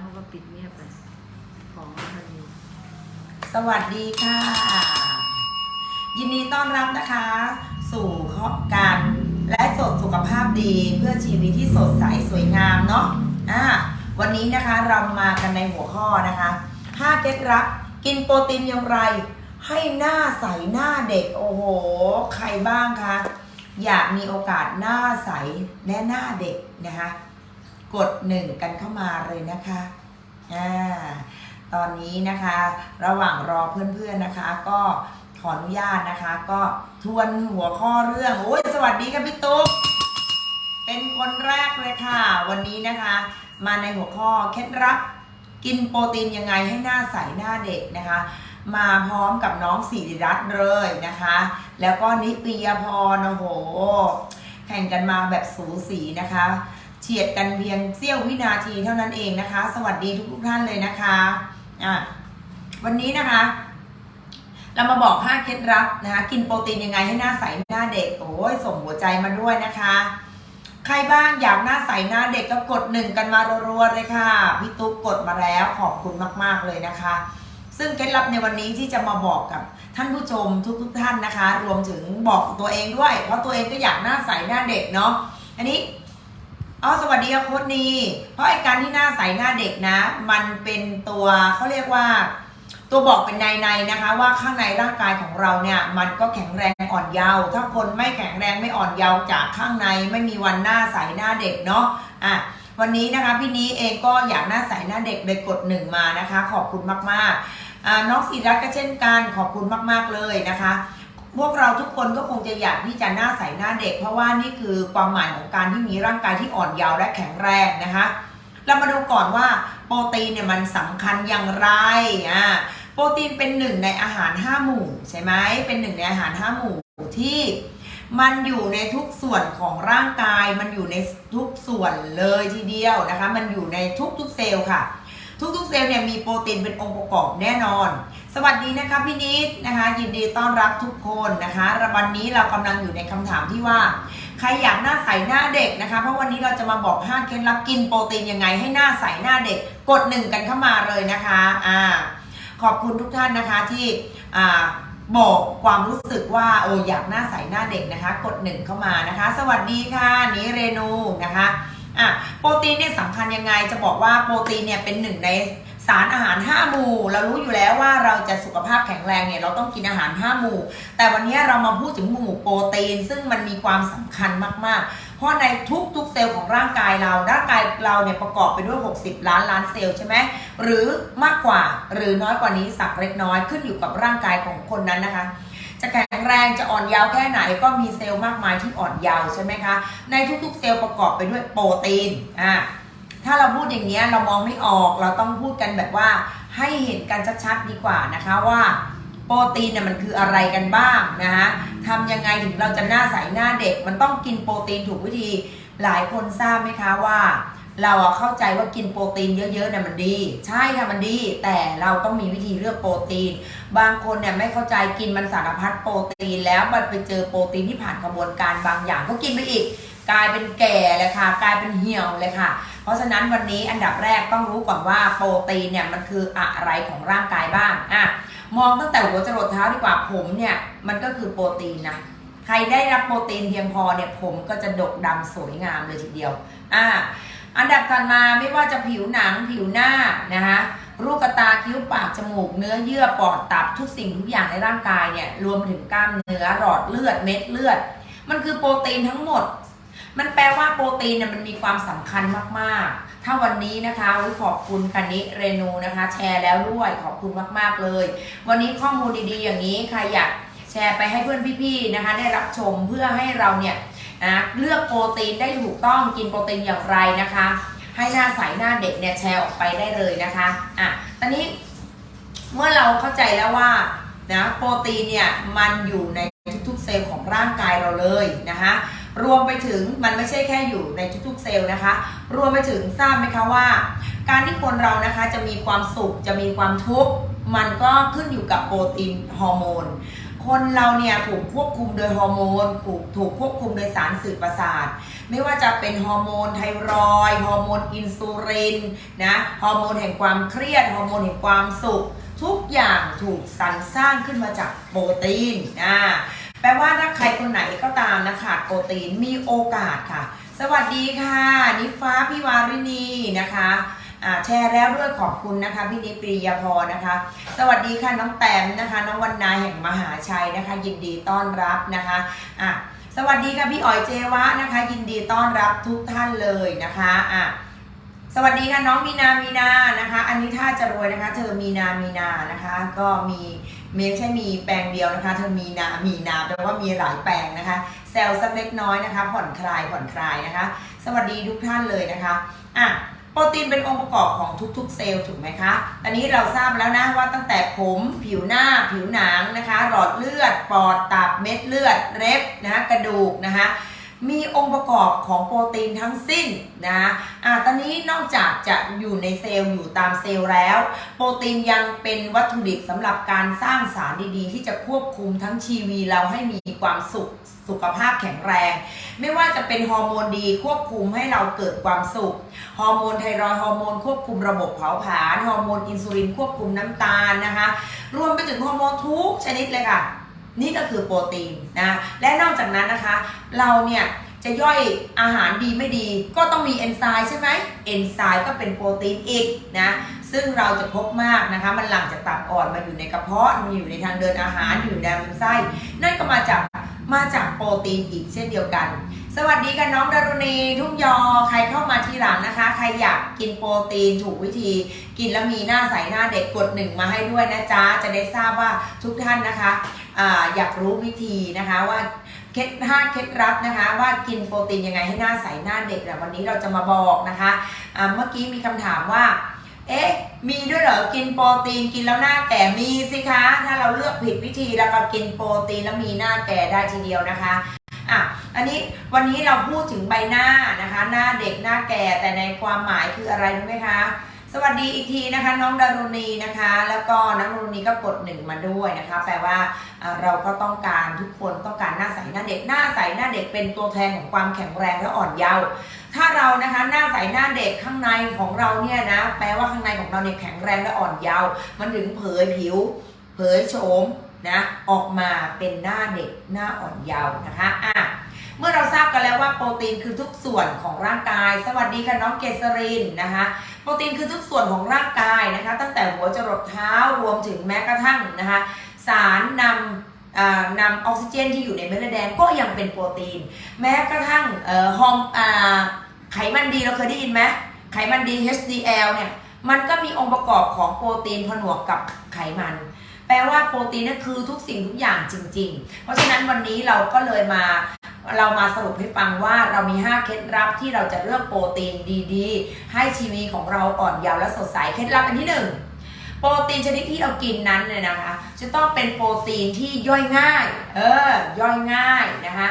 เขาก็ปิดเงียบไป ของมันมีสวัสดีค่ะ ยินดีต้อนรับนะคะ สู่ข้อการและสดสุขภาพดีเพื่อชีวิตที่สดใสสวยงามเนาะอ่าวันนี้นะคะเรามากันในหัวข้อนะคะ5เคล็ดลับกินโปรตีนอย่างไร ให้หน้าใสหน้าเด็กโอ้โห ใครบ้างคะอยากมีโอกาสหน้าใสและหน้าเด็กนะคะ กดหนึ่งกันเข้ามาเลยนะคะอ่าตอนนี้นะคะระหว่างรอเพื่อนๆนะคะ ก็ขออนุญาตนะคะ ก็ทวนหัวข้อเรื่องโอ้ยสวัสดีค่ะพี่ตุ๊กเป็นคนแรกเลยค่ะ วันนี้นะคะ มาในหัวข้อเคล็ดลับกินโปรตีนยังไงให้หน้าใสหน้าเด็กนะคะ มาพร้อมกับน้องสิริรัตน์เลยนะคะ แล้วก็นิปิยพรโอ้โห แข่งกันมาแบบสูสีนะคะ ฉียดกันเพียงเสี้ยววินาทีเท่านั้นเองนะคะ สวัสดีทุกๆท่านเลยนะคะอะวันนี้นะคะ เรามาบอก 5 เคล็ดลับนะคะ กินโปรตีนยังไงให้หน้าใสหน้าเด็กโอ้ยส่งหัวใจมาด้วยนะคะ ใครบ้างอยากหน้าใสหน้าเด็กก็กดหนึ่งกันมารัวๆเลยค่ะพี่ตุ๊กกดมาแล้วขอบคุณมากๆเลยนะคะ ซึ่งเคล็ดลับในวันนี้ที่จะมาบอกกับท่านผู้ชมทุก ๆ ท่านนะคะ รวมถึงบอกตัวเองด้วย เพราะตัวเองก็อยากหน้าใสหน้าเด็กเนาะอันนี้ อ๋อสวัสดีค่ะโค้ดนีเพราะไอการที่หน้าใสหน้าเด็กนะ มันเป็นตัวเขาเรียกว่า ตัวบอกเป็นในในๆนะคะ ว่าข้างในร่างกายของเราเนี่ย มันก็แข็งแรงอ่อนเยาว์ถ้าคนไม่แข็งแรงไม่อ่อนเยาว์จากข้างในไม่มีวันหน้าใสหน้าเด็กเนาะอะวันนี้นะคะพี่นี้เองก็อยากหน้าใสหน้าเด็กเลยกดหนึ่งมานะคะ ขอบคุณมากๆอ่าน้องศิรัตก็เช่นกันขอบคุณมาก ๆเลยนะคะ พวกเราทุกคนก็คงจะอยากที่จะหน้าใสหน้าเด็ก เพราะว่านี่คือความหมายของการที่มีร่างกายที่อ่อนเยาว์และแข็งแรงนะคะ เรามาดูก่อนว่าโปรตีนเนี่ยมันสำคัญอย่างไรอ่าโปรตีนเป็นหนึ่งในอาหารห้าหมู่ใช่ไหมเป็นหนึ่งในอาหารห้าหมู่ที่มันอยู่ในทุกส่วนของร่างกาย มันอยู่ในทุกส่วนเลยทีเดียวนะคะ มันอยู่ในทุกๆเซลล์ค่ะ ทุกๆเซลล์เนี่ยมีโปรตีนเป็นองค์ประกอบแน่นอน วัสดีนะคะพี่นิดนะคะ ยินดีต้อนรับทุกคนนะคะวันนี้เรากำลังอยู่ในคำถามที่ว่า ใครอยากหน้าใสหน้าเด็กนะคะ เพราะวันนี้เราจะมาบอก5เคล็ดลับกินโปรตีนยังไงให้หน้าใสหน้าเด็ก กดหนึ่งกันเข้ามาเลยนะคะอ่าขอบคุณทุกท่านนะคะที่อ่าบอกความรู้สึกว่าโออยากหน้าใสหน้าเด็กนะคะ กดหนึ่งเข้ามานะคะ สวัสดีค่ะนิเรนูนะคะอะโปรตีนเนี่ยสำคัญยังไงจะบอกว่าโปรตีนเนี่ยเป็นหนึ่งใน สารอาหาร5หมู่เรารู้อยู่แล้วว่าเราจะสุขภาพแข็งแรงเนี่ยเราต้องกินอาหาร5หมู่ แต่วันนี้เรามาพูดถึงหมู่โปรตีน ซึ่งมันมีความสำคัญมากๆ เพราะในทุกๆเซลล์ของร่างกายเราร่างกายเราเนี่ยประกอบไปด้วย 60 ล้านล้านเซลล์ใช่ไหมหรือมากกว่าหรือน้อยกว่านี้สักเล็กน้อยขึ้นอยู่กับร่างกายของคนนั้นนะคะจะแข็งแรงจะอ่อนเยาว์แค่ไหนก็มีเซลล์มากมายที่อ่อนเยาว์ใช่ไหมคะ ในทุกๆ เซลล์ประกอบไปด้วยโปรตีนอ่า ถ้าเราพูดอย่างนี้ยเรามองไม่ออกเราต้องพูดกันแบบว่าให้เห็นกันชัดๆดีกว่านะคะว่าโปรตีนเนี่ยมันคืออะไรกันบ้างนะคะทำยังไงถึงเราจะหน้าใสหน้าเด็ก มันต้องกินโปรตีนถูกวิธีหลายคนทราบไหมคะว่า เราเข้าใจว่ากินโปรตีนเยอะๆเนี่ยมันดี ใช่ค่ะมันดี แต่เราต้องมีวิธีเลือกโปรตีน บางคนเนี่ยไม่เข้าใจกินมันสารพัดโปรตีน แล้วมันไปเจอโปรตีนที่ผ่านกระบวนการบางอย่างก็กินไปอีก กลายเป็นแก่เลยค่ะ กลายเป็นเหี่ยวเลยค่ะ ราะฉะนั้นวันนี้อันดับแรกต้องรู้ก่อนว่าโปรตีนเนี่ยมันคืออะไรของร่างกายบ้างอะมองตั้งแต่หัวจรดเท้าดีกว่าผมเนี่ยมันก็คือโปรตีนนะใครได้รับโปรตีนเพียงพอเนี่ยผมก็จะดกดำสวยงามเลยทีเดียวอะอันดับถัดมาไม่ว่าจะผิวหนังผิวหน้านะคะรูปตาคิ้วปากจมูกเนื้อเยื่อปอดตับทุกสิ่งทุกอย่างในร่างกายเนี่ยรวมถึงกล้ามเนื้อหลอดเลือดเม็ดเลือด มันคือโปรตีนทั้งหมด มันแปลว่าโปรตีนเนี่ยมันมีความสำคัญมากๆ ถ้าวันนี้นะคะขอบคุณคันนิเรนูนะคะ แชร์แล้วด้วยขอบคุณมากๆเลย วันนี้ข้อมูลดีๆ อย่างนี้ใครอยากแชร์ไปให้เพื่อนพี่ๆนะคะ ได้รับชมเพื่อให้เราเนี่ยนะเลือกโปรตีนได้ถูกต้องกินโปรตีนอย่างไรนะคะ ให้หน้าใสหน้าเด็กเนี่ยแชร์ออกไปได้เลยนะคะอะตอนนี้เมื่อเราเข้าใจแล้วว่านะโปรตีนเนี่ยมันอยู่ในทุกๆเซลล์ของร่างกายเราเลยนะคะ รวมไปถึงมันไม่ใช่แค่อยู่ในทุกๆเซลล์นะคะ รวมไปถึงทราบไหมคะว่า การที่คนเรานะคะจะมีความสุขจะมีความทุกข์มันก็ขึ้นอยู่กับโปรตีนฮอร์โมนคนเราเนี่ยถูกควบคุมโดยฮอร์โมนถูกถูกควบคุมโดยสารสื่อประสาท ไม่ว่าจะเป็นฮอร์โมนไทรอยฮอร์โมนอินซูลินนะฮอร์โมนแห่งความเครียดฮอร์โมนแห่งความสุข ทุกอย่างถูกสรรสร้างขึ้นมาจากโปรตีนอ่า แปลว่าถ้าใครคนไหนก็ตามนะขาดโปรตีนมีโอกาสค่ะ สวัสดีค่ะ นิฟ้าพี่วารินีนะคะแชร์แล้วด้วยขอบคุณนะคะพี่นิปรียาพรนะคะ สวัสดีค่ะน้องแตมนะคะ น้องวันนาแห่งมหาชัยนะคะ ยินดีต้อนรับนะคะอะสวัสดีค่ะพี่อ๋อยเจวะนะคะ ยินดีต้อนรับทุกท่านเลยนะคะอะสวัสดีค่ะน้องมีนามีนานะคะ อันนี้ถ้าจะรวยนะคะ เธอมีนามีนานะคะ ก็มี ไม่ใช่มีแปลงเดียวนะคะเธอมีนามีนาแปลว่ามีหลายแปลงนะคะแซลสักเล็กน้อยนะคะ ผ่อนคลายผ่อนคลายนะคะ สวัสดีทุกท่านเลยนะคะอะโปรตีนเป็นองค์ประกอบของทุกๆ เซลล์ถูกไหมคะตอนนี้เราทราบแล้วนะว่าตั้งแต่ผมผิวหน้าผิวหนังนะคะ หลอดเลือด ปอดตับเม็ดเลือดเล็บนะคะกระดูกนะคะ มีองค์ประกอบของโปรตีนทั้งสิ้นนะอะตอนนี้นอกจากจะอยู่ในเซลล์อยู่ตามเซลล์แล้ว โปรตีนยังเป็นวัตถุดิบสำหรับการสร้างสารดีๆ ที่จะควบคุมทั้งชีวีเราให้มีความสุขสุขภาพแข็งแรง ไม่ว่าจะเป็นฮอร์โมนดีควบคุมให้เราเกิดความสุข ฮอร์โมนไทรอยฮอร์โมนควบคุมระบบเผาผลาญ ฮอร์โมนอินซูลินควบคุมน้ำตาลนะคะ รวมไปถึงฮอร์โมนทุกชนิดเลยค่ะ นี่ก็คือโปรตีนนะและนอกจากนั้นนะคะ เราเนี่ยจะย่อยอาหารดีไม่ดี ก็ต้องมีเอนไซม์ใช่ไหมเอนไซม์ก็เป็นโปรตีนอีกนะซึ่งเราจะพบมากนะคะ มันหลั่งจากตับอ่อนมาอยู่ในกระเพาะมันอยู่ในทางเดินอาหารอยู่ในลำไส้นั่นก็มาจากมาจากโปรตีนอีกเช่นเดียวกัน สวัสดีค่ะน้องดารุณีทุ่งยอใครเข้ามาทีหลังนะคะ ใครอยากกินโปรตีนถูกวิธี กินแล้วมีหน้าใสหน้าเด็กกดหนึ่งมาให้ด้วยนะจ๊ะ จะได้ทราบว่าทุกท่านนะคะออยากรู้วิธีนะคะว่าเคล็ดห้าเคล็ดลับนะคะ ว่ากินโปรตีนยังไงให้หน้าใสหน้าเด็กนะวันนี้เราจะมาบอกนะคะเมื่อกี้มีคำถามว่าเอ๊ะ มีด้วยเหรอ กินโปรตีนกินแล้วหน้าแก่มีสิคะ ถ้าเราเลือกผิดวิธีแล้วก็กินโปรตีนแล้วมีหน้าแก่ได้ทีเดียวนะคะ อะ อันนี้วันนี้เราพูดถึงใบหน้านะคะ หน้าเด็กหน้าแก่แต่ในความหมายคืออะไรรู้ไหมคะ สวัสดีอีกทีนะคะ น้องดารุณีนะคะ แล้วก็น้องดารุณีก็กดหนึ่งมาด้วยนะคะ แปลว่าอ่าเราก็ต้องการทุกคนต้องการหน้าใสหน้าเด็กหน้าใสหน้าเด็กเป็นตัวแทนของความแข็งแรงและอ่อนเยาว์ถ้าเรานะคะหน้าใสหน้าเด็กข้างในของเราเนี่ยนะแปลว่าข้างในของเราเนี่ยแข็งแรงและอ่อนเยาว์มันถึงเผยผิว เผยโฉมนะออกมาเป็นหน้าเด็กหน้าอ่อนเยาว์นะคะอะ เมื่อเราทราบกันแล้วว่าโปรตีนคือทุกส่วนของร่างกาย สวัสดีค่ะน้องเกษรินนะคะ โปรตีนคือทุกส่วนของร่างกายนะคะ ตั้งแต่หัวจรดเท้ารวมถึงแม้กระทั่งนะคะ สารนำอ่านำออกซิเจนที่อยู่ในเม็ดเลือดแดงก็ยังเป็นโปรตีน แม้กระทั่งเอ่อฮอร์ไขมันดีเราเคยได้ยินไหมไขมันดี HDL เนี่ยมันก็มีองค์ประกอบของโปรตีนผนวกกับไขมัน แปลว่าโปรตีนนั่นคือทุกสิ่งทุกอย่างจริง ๆ เพราะฉะนั้นวันนี้เราก็เลยมา เรามาสรุปให้ฟังว่าเรามี 5 เคล็ดลับที่เราจะเลือกโปรตีนดีๆ ให้ชีวิตของเราอ่อนเยาว์และสดใส เคล็ดลับอันที่หนึ่งโปรตีนชนิดที่เรากินนั้นเนี่ยนะคะ จะต้องเป็นโปรตีนที่ย่อยง่าย เออย่อยง่ายนะคะ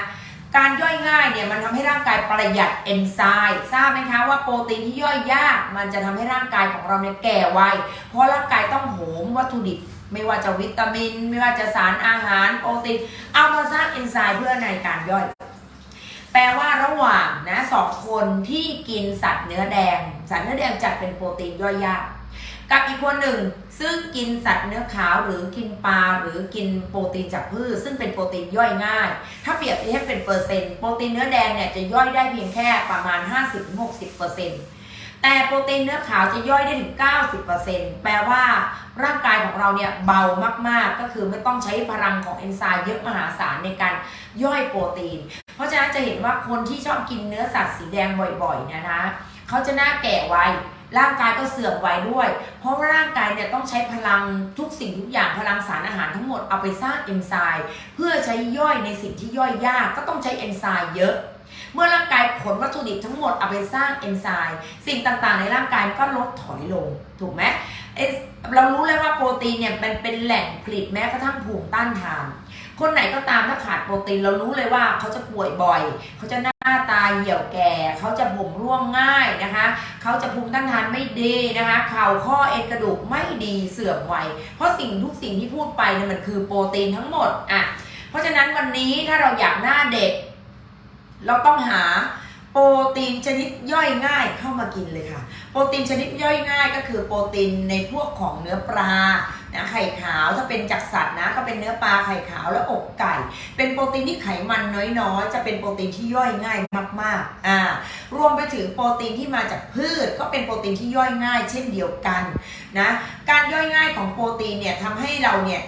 การย่อยง่ายเนี่ยมันทำให้ร่างกายประหยัดเอนไซม์ทราบไหมคะว่าโปรตีนที่ย่อยยาก มันจะทำให้ร่างกายของเราเนี่ยแก่ไวเพราะร่างกายต้องโหมวัตถุดิบ ไม่ว่าจะวิตามิน ไม่ว่าจะสารอาหารโปรตีนเอามาสร้างเอนไซม์เพื่อในการย่อย แปลว่าระหว่างนะสองคนที่กินสัตว์เนื้อแดง สัตว์เนื้อแดงจัดเป็นโปรตีนย่อยยาก กับอีกคนหนึ่ง ซึ่งกินสัตว์เนื้อขาวหรือกินปลาหรือกินโปรตีนจากพืช ซึ่งเป็นโปรตีนย่อยง่าย ถ้าเปรียบเทียบเป็นเปอร์เซ็นต์โปรตีนเนื้อแดงเนี่ยจะย่อยได้เพียงแค่ประมาณ 50-60%เปอร์เซ็นต์ แต่โปรตีนเนื้อขาวจะย่อยได้ถึง 90%แปลว่าร่างกายของเราเนี่ยเบามากๆ ก็คือไม่ต้องใช้พลังของเอนไซม์เยอะมหาศาลในการย่อยโปรตีน เพราะฉะนั้นจะเห็นว่าคนที่ชอบกินเนื้อสัตว์สีแดงบ่อยๆเนี่ยนะเขาจะหน้าแก่ไวร่างกายก็เสื่อมไวด้วย เพราะว่าร่างกายเนี่ยต้องใช้พลังทุกสิ่งทุกอย่างพลังสารอาหารทั้งหมดเอาไปสร้างเอนไซม์เพื่อใช้ย่อยในสิ่งที่ย่อยยากก็ต้องใช้เอนไซม์เยอะ เมื่อร่างกายขนวัตถุดิบทั้งหมดเอาไปสร้างเอนไซม์สิ่งต่างๆ ในร่างกายก็ลดถอยลงถูกไหมเรารู้เลยว่าโปรตีนเนี่ยเป็นเป็นแหล่งผลิตแม้กระทั่งภูมิต้านทาน คนไหนก็ตามถ้าขาดโปรตีนเรารู้เลยว่าเขาจะป่วยบ่อย เขาจะหน้าน้าตาเหี่ยวแก่ เขาจะผมร่วงง่ายนะคะ เขาจะภูมิต้านทานไม่ดีนะคะเข่าข้อเอ็นกระดูกไม่ดีเสื่อมไวเพราะสิ่งทุกสิ่งที่พูดไปเนี่ยมันคือโปรตีนทั้งหมดอะเพราะฉะนั้นวันนี้ถ้าเราอยากหน้าเด็ก เราต้องหาโปรตีนชนิดย่อยง่ายเข้ามากินเลยค่ะ โปรตีนชนิดย่อยง่ายก็คือโปรตีนในพวกของเนื้อปลา นะไข่ขาวถ้าเป็นจากสัตว์นะก็เป็นเนื้อปลาไข่ขาวและอกไก่ เป็นโปรตีนที่ไขมันน้อยๆ จะเป็นโปรตีนที่ย่อยง่ายมากๆอ่ารวมไปถึงโปรตีนที่มาจากพืช ก็เป็นโปรตีนที่ย่อยง่าย เช่นเดียวกันนะการย่อยง่ายของโปรตีนเนี่ยทำให้เราเนี่ย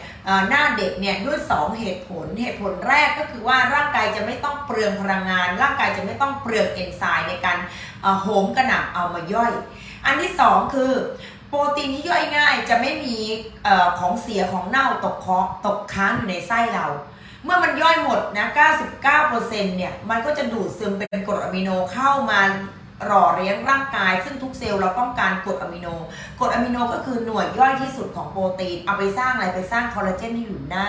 หน้าเด็กเนี่ยด้วย 2 เหตุผลเหตุผลแรกก็คือว่าร่างกายจะไม่ต้องเปลืองพลังงาน ร่างกายจะไม่ต้องเปลืองเอนไซม์ในการโหมกระหน่ำเอามาย่อย อันที่สองคือ โปรตีนที่ย่อยง่ายจะไม่มีอของเสียของเน่าตกค้างตกค้างอยู่ในไส้เรา เมื่อมันย่อยหมดนะ 99%เนี่ย มันก็จะดูดซึมเป็นกรดอะมิโนเข้ามาหล่อเลี้ยงร่างกาย ซึ่งทุกเซลล์เราต้องการกรดอะมิโนกรดอะมิโนก็คือหน่วยย่อยที่สุดของโปรตีน เอาไปสร้างอะไรไปสร้างคอลลาเจนที่อยู่หน้า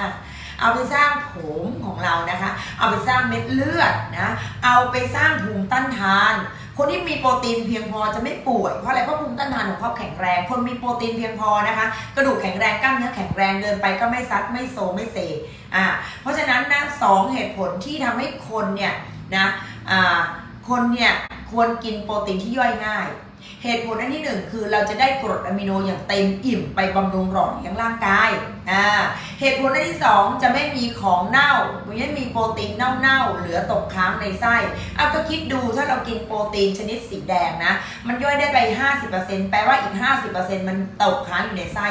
เอาไปสร้างผมของเรานะคะ เอาไปสร้างเม็ดเลือดนะ เอาไปสร้างภูมิต้านทาน คนที่มีโปรตีนเพียงพอจะไม่ป่วยเพราะอะไรเพราะภูมิต้านทานของเขาแข็งแรง คนมีโปรตีนเพียงพอนะคะ กระดูกแข็งแรงกล้ามเนื้อแข็งแรงเดินไปก็ไม่ซัดไม่โซไม่เซอ่าเพราะฉะนั้นนะสองเหตุผลที่ทำให้คนเนี่ยนะอ่าคนเนี่ยควรกินโปรตีนที่ย่อยง่าย เหตุผลอันที่หนึ่งคือเราจะได้กรดอะมิโนอย่างเต็มอิ่มไปบำรุงหล่อเลี้ยงร่างกายอ่า เหตุผลที่สองจะไม่มีของเน่าไม่มีโปรตีนเน่าๆเหลือตกค้างในไส้เอาก็คิดดูถ้าเรากินโปรตีนชนิดสีแดงนะ มันย่อยได้ไป 50%แปลว่าอีก 50%มันตกค้างอยู่ในไส้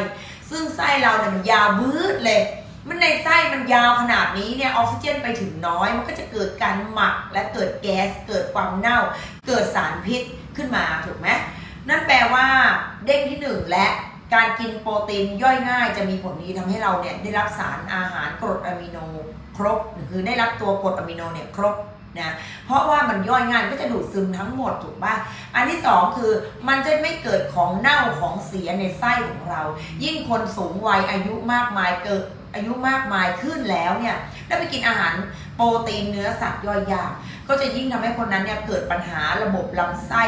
ซึ่งไส้เราเนี่ยมันยาวบืดเลยมันในไส้มันยาวขนาดนี้เนี่ยออกซิเจนไปถึงน้อย มันก็จะเกิดการหมักและเกิดแก๊ส เกิดความเน่า เกิดสารพิษขึ้นมาถูกไหมนั่นแปลว่าเด้งที่หนึ่งและ การกินโปรตีนย่อยง่ายจะมีผลดีทำให้เราเนี่ยได้รับสารอาหารกรดอะมิโนครบคือได้รับตัวกรดอะมิโนเนี่ยครบนะเพราะว่ามันย่อยง่ายก็จะดูดซึมทั้งหมดถูกป่ะอันที่สองคือมันจะไม่เกิดของเน่าของเสียในไส้ของเรา ยิ่งคนสูงวัยอายุมากมายเกิดอายุมากมายขึ้นแล้วเนี่ยแล้วไปกินอาหารโปรตีนเนื้อสัตว์ย่อยยากก็จะยิ่งทำให้คนนั้นเนี่ยเกิดปัญหาระบบลำไส้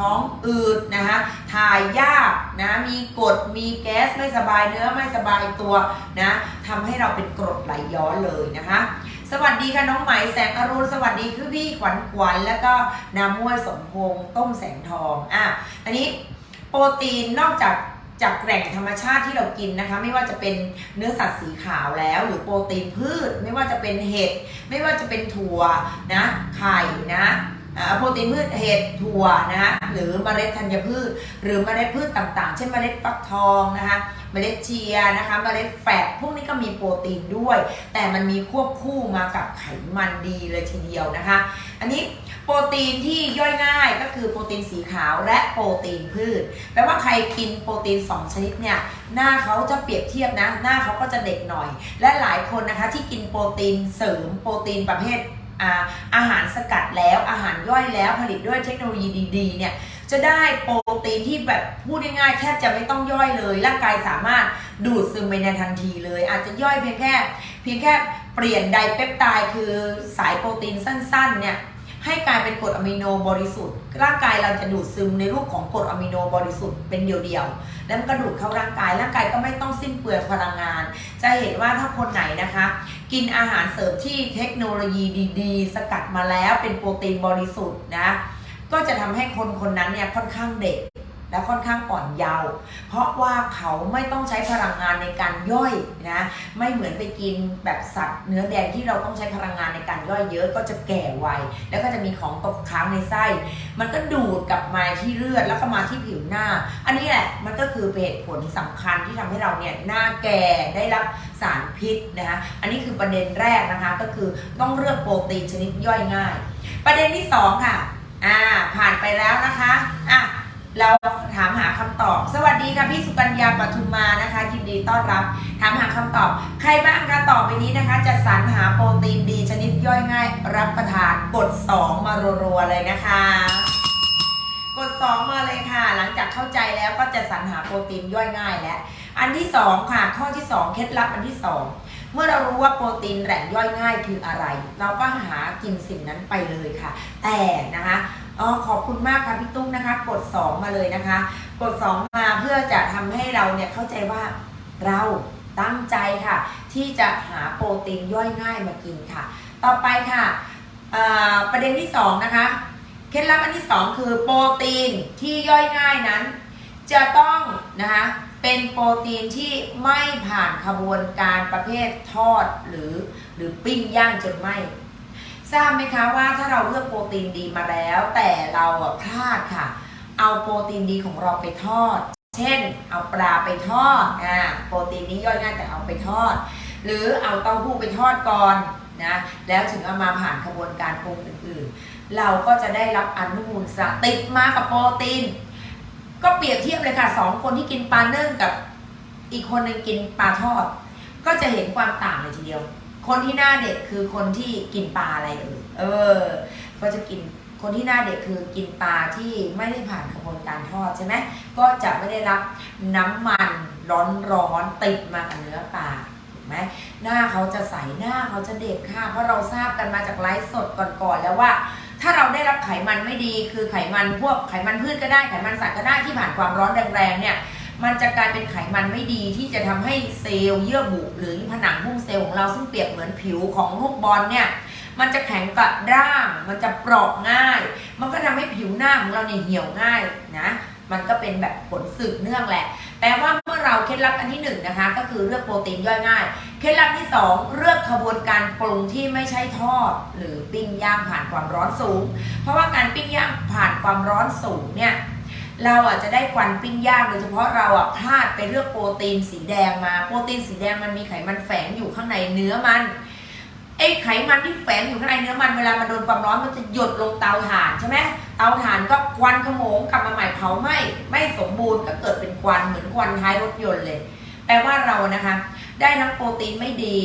ท้องอืดนะคะถ่ายยากนะมีกรดมีแก๊สไม่สบายเนื้อไม่สบายตัวนะทำให้เราเป็นกรดไหลย้อนเลยนะคะสวัสดีค่ะน้องไหมแสงอรุณสวัสดีคือพี่ขวัญขวัญแล้วก็น้ำมวยสมพงษ์ต้มแสงทองอะอันนี้โปรตีนนอกจากจากแหล่งธรรมชาติที่เรากินนะคะ ไม่ว่าจะเป็นเนื้อสัตว์สีขาวแล้ว หรือโปรตีนพืช ไม่ว่าจะเป็นเห็ดไม่ว่าจะเป็นถั่วนะไข่นะ โปรตีนพืชเห็ดถั่วนะคะหรือเมล็ดธัญพืช หรือเมล็ดพืชต่างๆ เช่นเมล็ดฟักทองนะคะเมล็ดเชียนะคะเมล็ดแฟตพวกนี้ก็มีโปรตีนด้วย แต่มันมีควบคู่มากับไขมันดีเลยทีเดียวนะคะ อันนี้โปรตีนที่ย่อยง่ายก็คือโปรตีนสีขาวและโปรตีนพืชแปลว่าใครกินโปรตีน 2 ชนิดเนี่ยหน้าเขาจะเปรียบเทียบนะ หน้าเขาก็จะเด็กหน่อย และหลายคนนะคะที่กินโปรตีนเสริมโปรตีนประเภท อาหารสกัดแล้วอาหารย่อยแล้วผลิตด้วยเทคโนโลยีดีๆเนี่ยจะได้โปรตีนที่แบบพูดง่ายๆแทบจะไม่ต้องย่อยเลยร่างกายสามารถดูดซึมไปในทันทีเลย อาจจะย่อยเพียงแค่ เพียงแค่เปลี่ยนไดเปปไทด์คือสายโปรตีนสั้นๆเนี่ยให้กลายเป็นกรดอะมิโนบริสุทธิ์ ร่างกายเราจะดูดซึมในรูปของกรดอะมิโนบริสุทธิ์เป็นเดียวๆ แล้วมันก็ดูดเข้าร่างกาย ร่างกายก็ไม่ต้องสิ้นเปลืองพลังงาน จะเห็นว่าถ้าคนไหนนะคะ กินอาหารเสริมที่เทคโนโลยีดีๆ สกัดมาแล้วเป็นโปรตีนบริสุทธิ์นะ ก็จะทำให้คนคนนั้นเนี่ยค่อนข้างเด็ก และค่อนข้างอ่อนเยาว์เพราะว่าเขาไม่ต้องใช้พลังงานในการย่อยนะไม่เหมือนไปกินแบบสัตว์เนื้อแดงที่เราต้องใช้พลังงานในการย่อยเยอะก็จะแก่ไวแล้วก็จะมีของตกค้างในไส้ มันก็ดูดกลับมาที่เลือดแล้วก็มาที่ผิวหน้า อันนี้แหละมันก็คือเหตุผลสำคัญที่ทำให้เราเนี่ยหน้าแก่ได้รับสารพิษนะคะอันนี้คือประเด็นแรกนะคะก็คือต้องเลือกโปรตีนชนิดย่อยง่าย ประเด็นที่สองค่ะอ่าผ่านไปแล้วนะคะอะ เราถามหาคำตอบ สวัสดีค่ะพี่สุกัญญาปทุมมานะคะยินดีต้อนรับ ถามหาคำตอบ ใครบ้างคะต่อไปนี้นะคะ จะสรรหาโปรตีนดีชนิดย่อยง่าย รับประทานกด 2 มารัวๆเลยนะคะ กด 2 มาเลยค่ะ หลังจากเข้าใจแล้วก็จะสรรหาโปรตีนย่อยง่ายแล้วอันที่ 2 ค่ะ ข้อที่ 2 เคล็ดลับอันที่ 2 เมื่อเรารู้ว่าโปรตีนแหล่งย่อยง่ายคืออะไร เราก็หากินสิ่งนั้นไปเลยค่ะ แต่นะคะ อ๋อขอบคุณมากค่ะพี่ตุ้มนะคะ กด 2 มาเลยนะคะ กด 2 มาเพื่อจะทำให้เราเนี่ยเข้าใจว่าเราตั้งใจค่ะ ที่จะหาโปรตีนย่อยง่ายมากินค่ะ ต่อไปค่ะประเด็นที่ 2 นะคะ เคล็ดลับอันที่ 2 คือโปรตีนที่ย่อยง่ายนั้น จะต้องนะคะเป็นโปรตีนที่ไม่ผ่านขบวนการประเภททอดหรือหรือปิ้งย่างจนไหม ทราบไหมคะว่าถ้าเราเลือกโปรตีนดีมาแล้ว แต่เราพลาดค่ะ เอาโปรตีนดีของเราไปทอด เช่น เอาปลาไปทอดอ่าโปรตีนนี้ย่อยง่ายแต่เอาไปทอด หรือเอาเต้าหู้ไปทอดก่อนนะแล้วถึงเอามาผ่านขบวนการปรุงอื่นๆ เราก็จะได้รับอนุมูลอิสรติดมากับโปรตีน ก็เปรียบเทียบเลยค่ะสองคนที่กินปลาเนึ่งกับอีกคนหนึ่งกินปลาทอด ก็จะเห็นความต่างเลยทีเดียว คนที่หน้าเด็กคือคนที่กินปลาอะไรเอ่ยเออก็จะกินคนที่หน้าเด็กคือกินปลาที่ไม่ได้ผ่านกระบวนการทอดใช่ไหมก็จะไม่ได้รับน้ำมันร้อนๆติดมากับเนื้อปลาถูกไหมหน้าเขาจะใสหน้าเขาจะเด็กค่ะ เพราะเราทราบกันมาจากไลฟ์สดก่อนๆแล้วว่า ถ้าเราได้รับไขมันไม่ดีคือไขมันพวกไขมันพืชก็ได้ไขมันสัตว์ก็ได้ที่ผ่านความร้อนแรงๆเนี่ย มันจะกลายเป็นไขมันไม่ดีที่จะทำให้เซลล์เยื่อบุหรือผนังหุ้มเซลล์ของเราซึ่งเปรียบเหมือนผิวของลูกบอลเนี่ยมันจะแข็งกระด้าง มันจะเปราะง่าย มันก็ทำให้ผิวหน้าของเราเนี่ยเหี่ยวง่ายนะมันก็เป็นแบบผลสืบเนื่องแหละ แปลว่าเมื่อเราเคล็ดลับอันที่หนึ่งนะคะ ก็คือเลือกโปรตีนย่อยง่าย เคล็ดลับที่สองเลือกขบวนการปรุงที่ไม่ใช่ทอด หรือปิ้งย่างผ่านความร้อนสูง เพราะว่าการปิ้งย่างผ่านความร้อนสูงเนี่ย เราอะจะได้ควันปิ้งย่างโดยเฉพาะเราอะพลาดไปเลือกโปรตีนสีแดงมา โปรตีนสีแดงมันมีไขมันแฝงอยู่ข้างในเนื้อมันไอ้ไขมันที่แฝงอยู่ข้างในเนื้อมันเวลามันโดนความร้อนมันจะหยดลงเตาถ่านใช่ไหมเตาถ่านก็ควันขโมงกลับมาใหม่เผาไหม้ไม่สมบูรณ์ก็เกิดเป็นควันเหมือนควันท้ายรถยนต์เลย แปลว่าเรานะคะ ได้ทั้งโปรตีนไม่ดี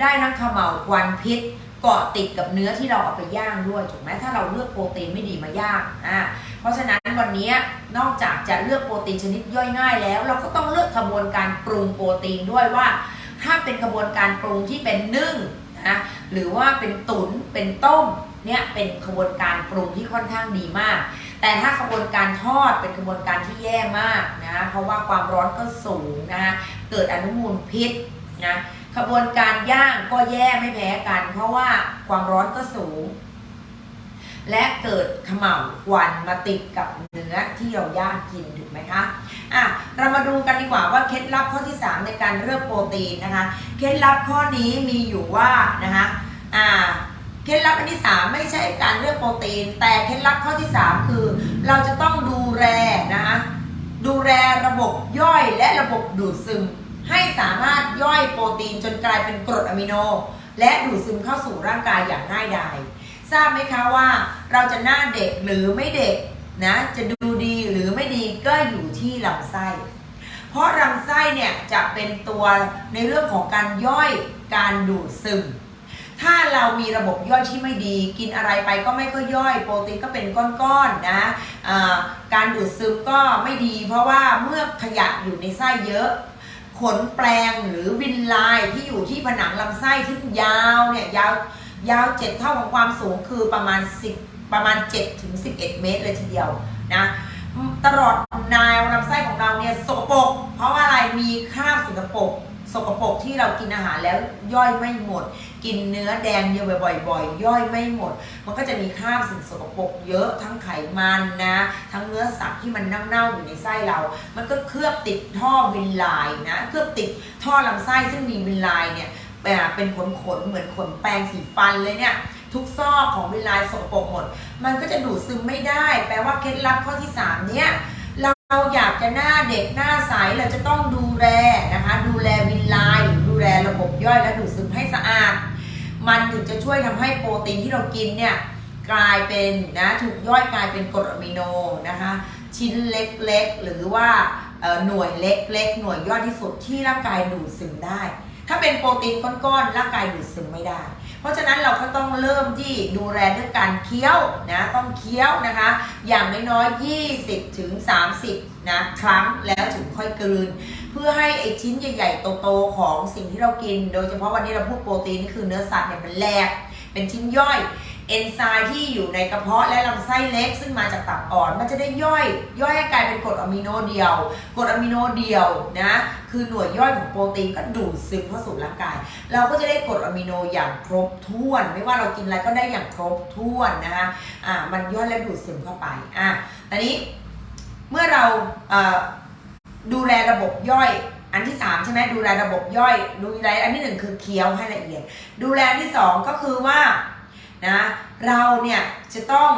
ได้ทั้งขม่าวควันพิษเกาะติดกับเนื้อที่เราเอาไปย่างด้วยถูกไหมถ้าเราเลือกโปรตีนไม่ดีมาย่างอ่าเพราะฉะนั้น วันนี้นอกจากจะเลือกโปรตีนชนิดย่อยง่ายแล้ว เราก็ต้องเลือกกระบวนการปรุงโปรตีนด้วยว่า ถ้าเป็นกระบวนการปรุงที่เป็นนึ่งนะหรือว่าเป็นตุนเป็นต้มเนี่ยเป็นกระบวนการปรุงที่ค่อนข้างดีมาก แต่ถ้ากระบวนการทอดเป็นกระบวนการที่แย่มากนะเพราะว่าความร้อนก็สูงนะเกิดอนุมูลพิษนะกระบวนการย่างก็แย่ไม่แพ้กัน เพราะว่าความร้อนก็สูง และเกิดขม่าวควันมาติดกับเนื้อที่เราย่างกินถูกไหมคะอะเรามาดูกันดีกว่าว่าเคล็ดลับข้อที่ 3 ในการเลือกโปรตีนนะคะ เคล็ดลับข้อนี้มีอยู่ว่านะคะอ่าเคล็ดลับอันที่ 3 ไม่ใช่การเลือกโปรตีน แต่เคล็ดลับข้อที่ 3 คือ เราจะต้องดูแลนะคะดูแลระบบย่อยและระบบดูดซึม ให้สามารถย่อยโปรตีนจนกลายเป็นกรดอะมิโน และดูดซึมเข้าสู่ร่างกายอย่างง่ายดาย ทราบไหมคะว่าเราจะหน้าเด็กหรือไม่เด็กนะจะดูดีหรือไม่ดีก็อยู่ที่ลำไส้ เพราะลำไส้เนี่ยจะเป็นตัวในเรื่องของการย่อยการดูดซึม ถ้าเรามีระบบย่อยที่ไม่ดี กินอะไรไปก็ไม่ค่อยย่อย โปรตีนก็เป็นก้อนๆนะอ่าการดูดซึมก็ไม่ดี เพราะว่าเมื่อขยะอยู่ในไส้เยอะขนแปลงหรือวินไลน์ที่อยู่ที่ผนังลำไส้ที่ยาวเนี่ยยาว ยาวเจ็ดเท่าของความสูงคือประมาณ 10 ประมาณ7ถึง11 เมตรเลยทีเดียวนะตลอดแนวลำไส้ของเราเนี่ยสกปรกเพราะว่าอะไรมีคราบสกปรกสกปรกที่เรากินอาหารแล้วย่อยไม่หมด กินเนื้อแดงเยอะบ่อยๆ ย่อยไม่หมด มันก็จะมีคราบสิ่งสกปรกเยอะทั้งไขมันนะ ทั้งเนื้อสัตว์ที่มันเน่าๆอยู่ในไส้เรา มันก็เคลือบติดท่อวินไลน์นะ เคลือบติดท่อลำไส้ซึ่งมีวินไลน์เนี่ย เป็นขนขนเหมือนขนแปรงสีฟันเลยเนี่ย ทุกซอกของวินไลน์สกปรกหมด มันก็จะดูดซึมไม่ได้ แปลว่าเคล็ดลับข้อที่ 3 เนี่ยเราอยากจะหน้าเด็กหน้าใสเราจะต้องดูแลนะคะ ดูแลวินไลน์หรือดูแลระบบย่อยและดูดซึมให้สะอาด มันถึงจะช่วยทำให้โปรตีนที่เรากินเนี่ยกลายเป็นนะถูกย่อยกลายเป็นกรดอะมิโนนะคะ ชิ้นเล็กๆ หรือว่าหน่วยเล็กๆ หน่วยย่อยที่สุดที่ร่างกายดูดซึมได้ ถ้าเป็นโปรตีนก้อนๆร่างกายดูดซึมไม่ได้ เพราะฉะนั้นเราก็ต้องเริ่มที่ดูแลด้วยการเคี้ยวนะต้องเคี้ยวนะคะ อย่างน้อยๆ 20 ถึง 30 นะครั้งแล้วถึงค่อยกลืน เพื่อให้ไอชิ้นใหญ่ๆ โตๆ ของสิ่งที่เรากิน โดยเฉพาะวันนี้เราพูดโปรตีนนี่คือเนื้อสัตว์เนี่ยมันแหลกเป็นชิ้นย่อย เอนไซม์ที่อยู่ในกระเพาะและลำไส้เล็ก ซึ่งมาจากตับอ่อนมันจะได้ย่อย ย่อยให้กลายเป็นกรดอะมิโนเดียวกรดอะมิโนเดียวนะคือหน่วยย่อยของโปรตีนก็ดูดซึมเข้าสู่ร่างกาย เราก็จะได้กรดอะมิโนอย่างครบถ้วน ไม่ว่าเรากินอะไรก็ได้อย่างครบถ้วนนะคะอ่ามันย่อยและดูดซึมเข้าไปอะตอนนี้เมื่อเราดูแลระบบย่อยอันที่สามใช่ไหมดูแลระบบย่อย ดูแลอันที่หนึ่งคือเคี้ยวให้ละเอียด ดูแลที่สองก็คือว่า นะเราเนี่ยจะต้อง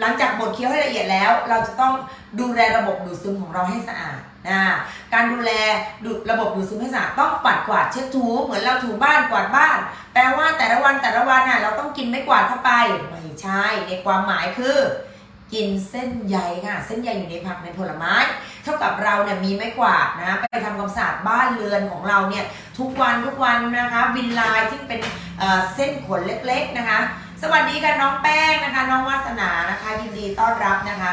หลังจากบดเคี้ยวให้ละเอียดแล้ว เราจะต้องดูแลระบบดูดซึมของเราให้สะอาดนะการดูแลดูระบบดูดซึมให้สะอาดต้องปัดกวาดเช็ดถูเหมือนเราถูบ้านกวาดบ้าน แปลว่าแต่ละวันแต่ละวันน่ะเราต้องกินไม้กวาดเข้าไปไม่ใช่ในความหมายคือกินเส้นใยค่ะ เส้นใยอยู่ในผักในผลไม้ เท่ากับเราเนี่ยมีไม้กวาดนะไปทำความสะอาดบ้านเรือนของเราเนี่ยทุกวันทุกวันนะคะวินไลน์ที่เป็นเเส้นขนเล็กๆนะคะ สวัสดีค่ะน้องแป้งนะคะ น้องวาสนานะคะ ยินดีต้อนรับนะคะ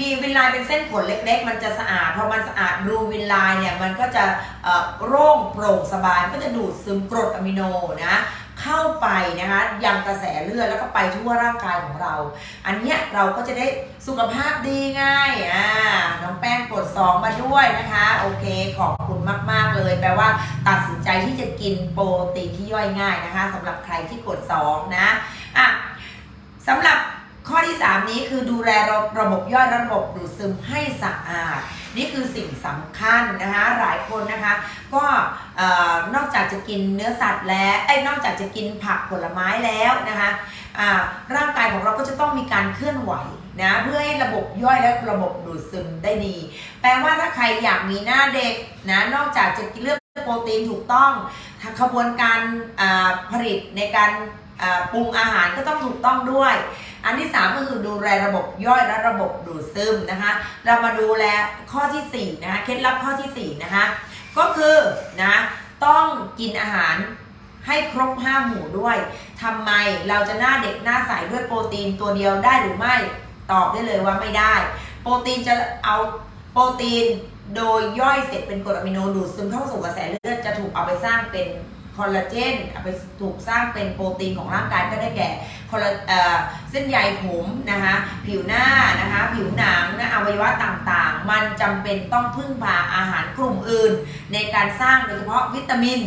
มีวินไลน์เป็นเส้นขนเล็ก ๆ มันจะสะอาดพอมันสะอาดรูวินไลน์เนี่ยมันก็จะเอ่อโร่งโปร่งสบายก็จะดูดซึมกรดอะมิโนนะเข้าไปนะคะยังกระแสเลือดแล้วก็ไปทั่วร่างกายของเรา อันเนี้ยเราก็จะได้สุขภาพดีง่ายอ่าน้องแป้งกดสองมาด้วยนะคะ โอเคขอบคุณมาก ๆ เลย แปลว่าตัดสินใจที่จะกินโปรตีนที่ย่อยง่ายนะคะสำหรับใครที่กดสองนะ อะสำหรับข้อที่ 3 นี้คือดูแลระระบบย่อยระบบดูดซึมให้สะอาด นี่คือสิ่งสำคัญนะคะหลายคนนะคะ ก็นอกจากจะกินเนื้อสัตว์แล้วไอ้นอกจากจะกินผักผลไม้แล้วนะคะร่างกายของเราก็จะต้องมีการเคลื่อนไหวนะเพื่อให้ระบบย่อยและระบบดูดซึมได้ดี แปลว่าถ้าใครอยากมีหน้าเด็กนะนอกจากจะกินเลือกโปรตีนถูกต้องขบวนการผลิตในการ ปรุงอาหารก็ต้องถูกต้องด้วย อันที่ 3 ก็คือดูแลระบบย่อยและระบบดูดซึมนะคะ เรามาดูแลข้อทีสี่4นะคะเคล็ดลับข้อทีสี่4นะคะก็คือนะต้องกินอาหารให้ครบ5หมู่ด้วยทำไมเราจะหน้าเด็กหน้าใสด้วยโปรตีนตัวเดียวได้หรือไม่ตอบได้เลยว่าไม่ได้ โปรตีนจะเอาโปรตีนโดยย่อยเสร็จเป็นกรดอะมิโนดูดซึมเข้าสู่กระแสเลือดจะถูกเอาไปสร้างเป็น คอลลาเจนเอาไปถูกสร้างเป็นโปรตีนของร่างกายก็ได้แก่คอลลาเอ่อเส้นใยผมนะคะผิวหน้านะคะผิวหนังนะอวัยวะต่างๆ มันจำเป็นต้องพึ่งพาอาหารกลุ่มอื่น ในการสร้างโดยเฉพาะวิตามิน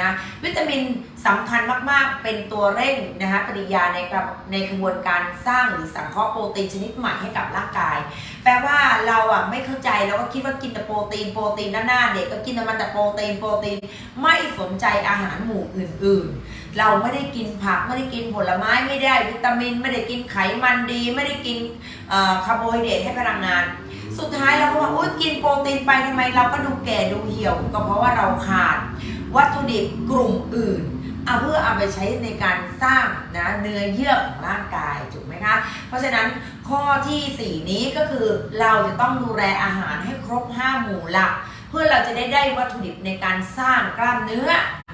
นะวิตามินสำคัญมากๆ เป็นตัวเร่งนะคะปฏิกิริยาในกระในกระบวนการสร้างหรือสังเคราะห์โปรตีนชนิดใหม่ให้กับร่างกาย แปลว่าเราอะไม่เข้าใจเราก็คิดว่ากินแต่โปรตีนโปรตีนหน้าเด็กก็กินมันแต่โปรตีนโปรตีนไม่สนใจอาหารหมู่อื่น ๆ เราไม่ได้กินผักไม่ได้กินผลไม้ไม่ได้วิตามิน ไม่ได้กินไขมันดี ไม่ได้กินคาร์โบไฮเดรตให้พลังงานสุดท้ายเราก็ว่าอุ้ยกินโปรตีนไปทำไมเราก็ดูแก่ดูเหี่ยว ก็เพราะว่าเราขาด วัตถุดิบกลุ่มอื่นเอาเพื่อเอาไปใช้ในการสร้างนะเนื้อเยื่อของร่างกายถูกไหมคะ เพราะฉะนั้นข้อทีสี่ 4 นี้ก็คือเราจะต้องดูแลอาหารให้ครบ 5 หมู่หลัก เพื่อเราจะได้ได้วัตถุดิบในการสร้างกล้ามเนื้อ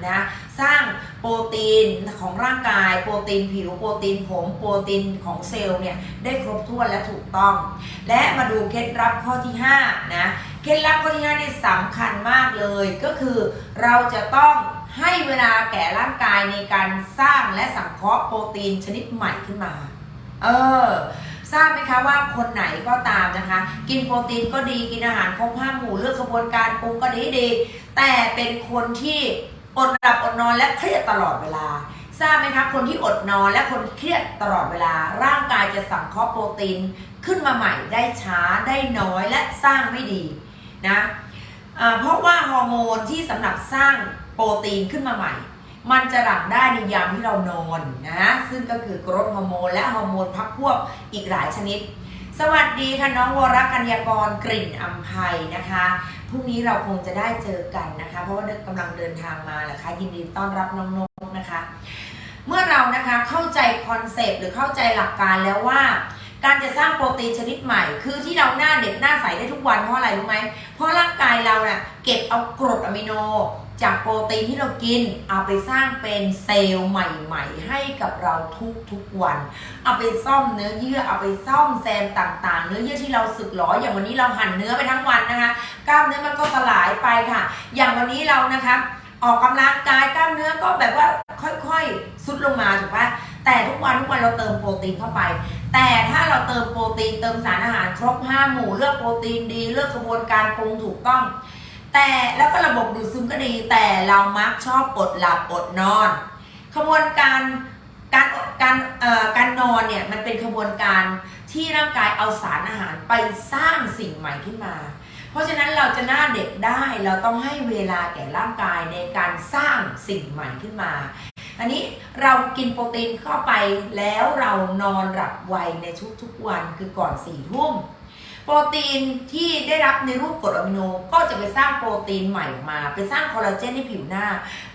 นะสร้างโปรตีนของร่างกาย โปรตีนผิวโปรตีนผมโปรตีนของเซลล์เนี่ยได้ครบถ้วนและถูกต้อง และมาดูเคล็ดลับข้อที่5นะ เคล็ดลับข้อที่5นี่สำคัญมากเลยก็คือเราจะต้องให้เวลาแก่ร่างกายในการสร้างและสังเคราะห์โปรตีนชนิดใหม่ขึ้นมา เออทราบไหมคะว่าคนไหนก็ตามนะคะ กินโปรตีนก็ดีกินอาหารครบห้าหมู่เลือกกระบวนการปรุงก็ดีดีแต่เป็นคนที่อดหลับอดนอนและเครียดตลอดเวลา ทราบไหมคะคนที่อดนอนและคนเครียดตลอดเวลา ร่างกายจะสังเคราะห์โปรตีนขึ้นมาใหม่ได้ช้าได้น้อยและสร้างไม่ดี นะอ่าเพราะว่าฮอร์โมนที่สำหรับสร้างโปรตีนขึ้นมาใหม่ มันจะหลั่งได้ในยามที่เรานอนนะซึ่งก็คือกรดฮอร์โมนและฮอร์โมนพักพวกอีกหลายชนิด สวัสดีค่ะน้องวรกัญญากรกลิ่นอัมภัยนะคะพรุ่งนี้เราคงจะได้เจอกันนะคะ เพราะว่ากำลังเดินทางมาแหละคะยินดีต้อนรับน้องนกนะคะ เมื่อเรานะคะเข้าใจคอนเซปต์หรือเข้าใจหลักการแล้วว่า การจะสร้างโปรตีนชนิดใหม่ คือที่เราหน้าเด็กหน้าใสได้ทุกวันเพราะอะไรรู้ไหมเพราะร่างกายเราเนี่ยเก็บเอากรดอะมิโน จากโปรตีนที่เรากิน เอาไปสร้างเป็นเซลล์ใหม่ๆ ให้กับเราทุกๆวัน เอาไปซ่อมเนื้อเยื่อเอาไปซ่อมแซมต่างๆ เนื้อเยื่อที่เราสึกหรออย่างวันนี้เราหั่นเนื้อไปทั้งวันนะคะ กล้ามเนื้อมันก็สลายไปค่ะ อย่างวันนี้เรานะคะออกกำลังกายกล้ามเนื้อก็แบบว่าค่อยๆซุดลงมาถูกปะแต่ทุกวันทุกวันเราเติมโปรตีนเข้าไป แต่ถ้าเราเติมโปรตีนเติมสารอาหารครบ5หมู่เลือกโปรตีนดี เลือกกระบวนการปรุงถูกต้อง แต่แล้วก็ระบบดูดซึมก็ดี แต่เรามักชอบอดหลับอดนอนขบวนการการการเอ่อการนอนเนี่ยมันเป็นขบวนการที่ร่างกายเอาสารอาหารไปสร้างสิ่งใหม่ขึ้นมา เพราะฉะนั้นเราจะหน้าเด็กได้เราต้องให้เวลาแก่ร่างกายในการสร้างสิ่งใหม่ขึ้นมา อันนี้เรากินโปรตีนเข้าไปแล้วเรานอนหลับไวในทุกๆวันคือก่อนสี่ทุ่มโปรตีนที่ได้รับในรูปกรดอะมิโนก็จะไปสร้างโปรตีนใหม่ออกมา ไปสร้างคอลลาเจนให้ผิวหน้า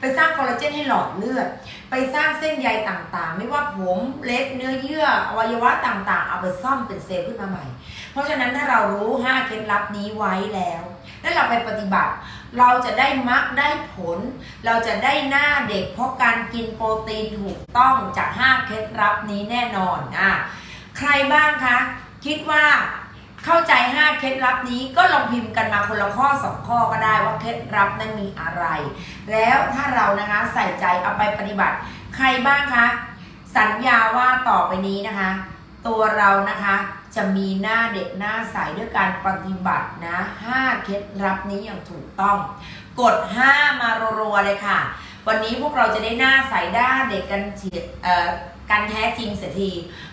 ไปสร้างคอลลาเจนให้หลอดเลือด ไปสร้างเส้นใยต่างๆ ไม่ว่าผมเล็บเนื้อเยื่ออวัยวะต่างๆ เอาไปซ่อมเป็นเซลล์ขึ้นมาใหม่ เพราะฉะนั้นถ้าเรารู้ 5 เคล็ดลับนี้ไว้แล้ว แล้วเราไปปฏิบัติ เราจะได้มักได้ผล เราจะได้หน้าเด็กเพราะการกินโปรตีนถูกต้องจาก 5 เคล็ดลับนี้แน่นอนอะใครบ้างคะคิดว่าเข้าใจ 5 เคล็ดลับนี้ก็ลองพิมพ์กันมาคนละข้อ 2 ข้อก็ได้ว่าเคล็ดลับนั้นมีอะไร แล้วถ้าเรานะคะใส่ใจเอาไปปฏิบัติ ใครบ้างคะสัญญาว่าต่อไปนี้นะคะ ตัวเรานะคะ จะมีหน้าเด็กหน้าใสด้วยการปฏิบัตินะ5เคล็ดลับนี้อย่างถูกต้อง กด 5 มารัวๆเลยค่ะ วันนี้พวกเราจะได้หน้าใสด้าเด็กกันเฉียดเอ่อกันแท้จริงเสียที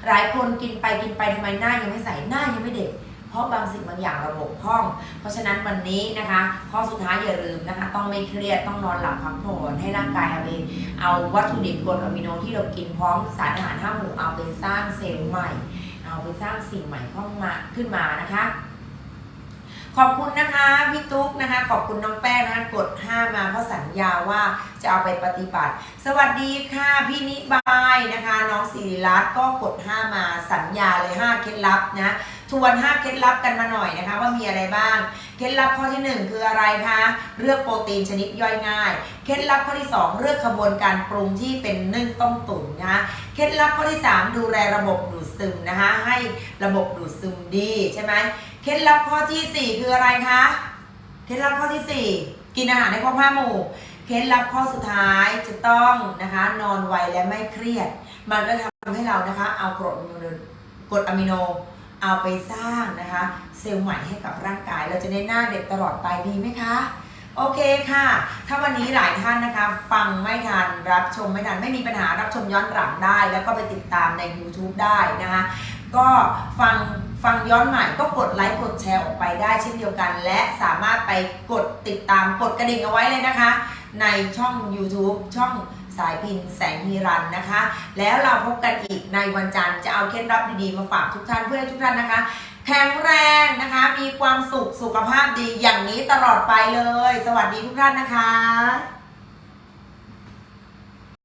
หลายคนกินไปกินไปทำไมหน้ายังไม่ใสหน้ายังไม่เด็ก เพราะบางสิ่งบางอย่างระบบพร่อง เพราะฉะนั้นวันนี้นะคะ ข้อสุดท้ายอย่าลืมนะคะ ต้องไม่เครียดต้องนอนหลับพักผ่อนให้ร่างกายเอาไปเอาวัตถุดิบกรดอะมิโนที่เรากินพร้อมสารอาหารห้าหมู่เอาไปสร้างเซลล์ใหม่ เอาไปสร้างสิ่งใหม่เข้ามาขึ้นมานะคะ ขอบคุณนะคะพี่ตุ๊กนะคะ ขอบคุณน้องแป้งนะคะกด 5 มาเพราะสัญญาว่าจะเอาไปปฏิบัติ สวัสดีค่ะพี่นิบายนะคะ น้องสิริรัตน์ก็กด 5 มาสัญญาเลย 5 เคล็ดลับนะ ทวน5เคล็ดลับกันมาหน่อยนะคะ ว่ามีอะไรบ้าง เคล็ดลับข้อที่ 1 คืออะไรคะ เลือกโปรตีนชนิดย่อยง่าย เคล็ดลับข้อที่ 2 เลือกขบวนการปรุงที่เป็นนึ่งต้มตุ๋นนะคะเคล็ดลับข้อที่ 3 ดูแลระบบดูดซึมนะคะ ให้ระบบดูดซึมดีใช่ไหมเคล็ดลับข้อที่ 4 คืออะไรคะเคล็ดลับข้อที่ 4 กินอาหารในครบห้าหมู่เคล็ดลับข้อสุดท้ายจะต้องนะคะ นอนไวและไม่เครียด มันก็ทำให้เรานะคะ เอากรดอะมิโนกรดอะมิโน เอาไปสร้างนะคะ เซลล์ใหม่ให้กับร่างกาย เราจะได้หน้าเด็กตลอดไปดีไหมคะโอเคค่ะ ถ้าวันนี้หลายท่านนะคะ ฟังไม่ทัน รับชมไม่ทัน ไม่มีปัญหา รับชมย้อนหลังได้ แล้วก็ไปติดตามใน YouTube ได้นะคะ ก็ฟังฟังย้อนใหม่ก็กดไลค์กดแชร์ออกไปได้เช่นเดียวกัน และสามารถไปกดติดตามกดกระดิ่งเอาไว้เลยนะคะ ในช่อง YouTube ช่อง สายพินแสงฮีรันนะคะ แล้วเราพบกันอีกในวันจันทร์จะเอาเคล็ดลับดีๆมาฝากทุกท่านเพื่อให้ทุกท่านนะคะแข็งแรงนะคะ มีความสุขสุขภาพดีอย่างนี้ตลอดไปเลย สวัสดีทุกท่านนะคะ